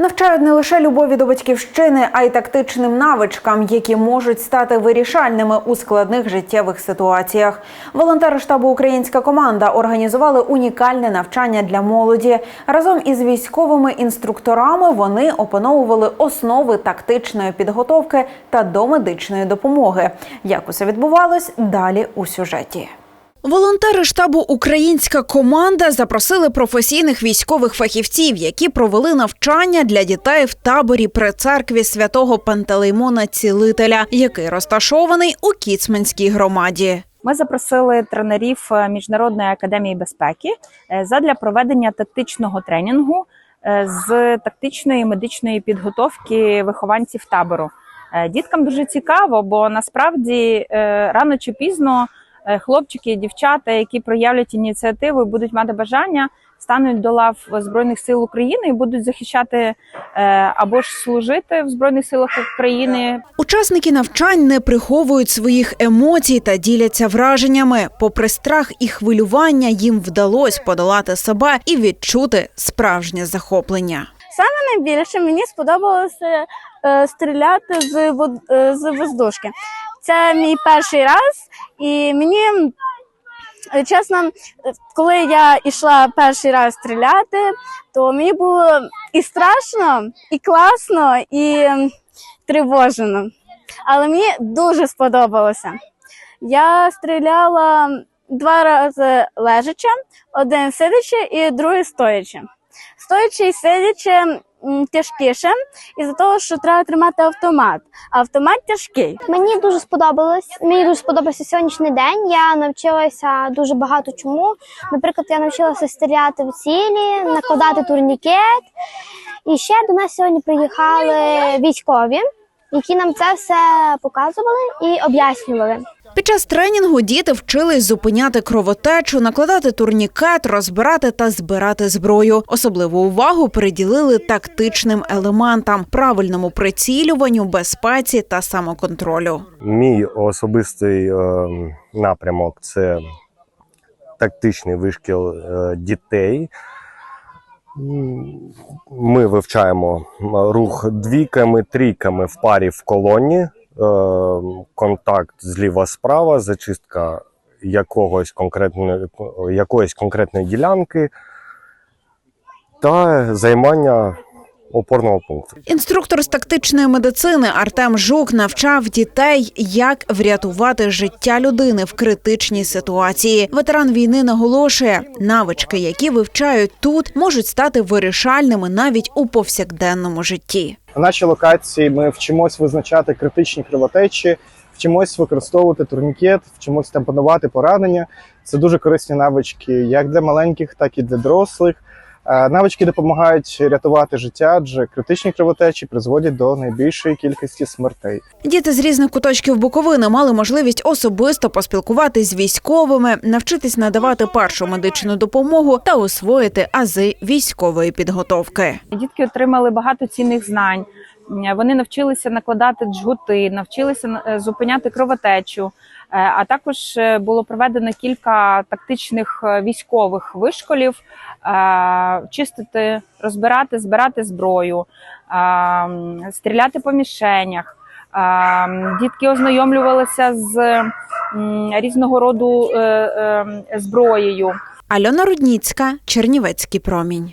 Навчають не лише любові до батьківщини, а й тактичним навичкам, які можуть стати вирішальними у складних життєвих ситуаціях. Волонтери штабу Українська команда організували унікальне навчання для молоді. Разом із військовими інструкторами вони опановували основи тактичної підготовки та домедичної допомоги. Як усе відбувалось далі у сюжеті. Волонтери штабу Українська команда запросили професійних військових фахівців, які провели навчання для дітей в таборі при церкві святого Пантелеймона Цілителя, який розташований у Кіцманській громаді. Ми запросили тренерів е, Міжнародної академії безпеки е, задля проведення тактичного тренінгу е, з тактичної медичної підготовки вихованців табору. Діткам дуже цікаво, бо насправді рано чи пізно хлопчики і дівчата, які проявлять ініціативу і будуть мати бажання, стануть до лав Збройних сил України і будуть захищати е, або ж служити в Збройних силах України, Учасники навчань не приховують своїх емоцій та діляться враженнями. Попри страх і хвилювання, їм вдалося подолати себе і відчути справжнє захоплення. Саме найбільше мені сподобалося е, стріляти з, е, з воздушки. Це мій перший раз, і мені е, чесно, коли я йшла перший раз стріляти, то мені було і страшно, і класно, і м, тривожено. Але мені дуже сподобалося. Я стріляла два рази лежачи, один сидячи і другий стоячи. Стоячи і сидячи тяжкіше, із-за того, що треба тримати автомат. Автомат тяжкий. Мені дуже сподобалось. Мені дуже сподобався сьогоднішній день. Я навчилася дуже багато чому. Наприклад, я навчилася стріляти в цілі, накладати турнікет. І ще до нас сьогодні приїхали військові, які нам це все показували і об'яснювали. Під час тренінгу діти вчились зупиняти кровотечу, накладати турнікет, розбирати та збирати зброю. Особливу увагу приділили тактичним елементам, правильному прицілюванню, безпеці та самоконтролю. Мій особистий е, напрямок це тактичний вишкіл е, дітей. Ми вивчаємо рух двійками, трійками в парі в колоні, контакт зліва-справа, зачистка якогось конкретної, якоїсь конкретної ділянки та займання опорного пункту. Інструктор з тактичної медицини Артем Жук навчав дітей, як врятувати життя людини в критичній ситуації. Ветеран війни наголошує, навички, які вивчають тут, можуть стати вирішальними навіть у повсякденному житті. На нашій локації ми вчимось визначати критичні кровотечі, вчимось використовувати турнікет, вчимось тампонувати поранення. Це дуже корисні навички як для маленьких, так і для дорослих. Е, Навички допомагають рятувати життя, адже критичні кровотечі призводять до найбільшої кількості смертей. Діти з різних куточків Буковини мали можливість особисто поспілкуватись з військовими, навчитись надавати першу медичну допомогу та освоїти ази військової підготовки. Дітки отримали багато цінних знань. Вони навчилися накладати джгути, навчилися е, зупиняти кровотечу. Е, А також е, було проведено кілька тактичних е, військових вишколів: чистити, розбирати, збирати зброю, стріляти по мішенях. Дітки ознайомлювалися з різного роду зброєю. Альона Рудніцька, Чернівецький промінь.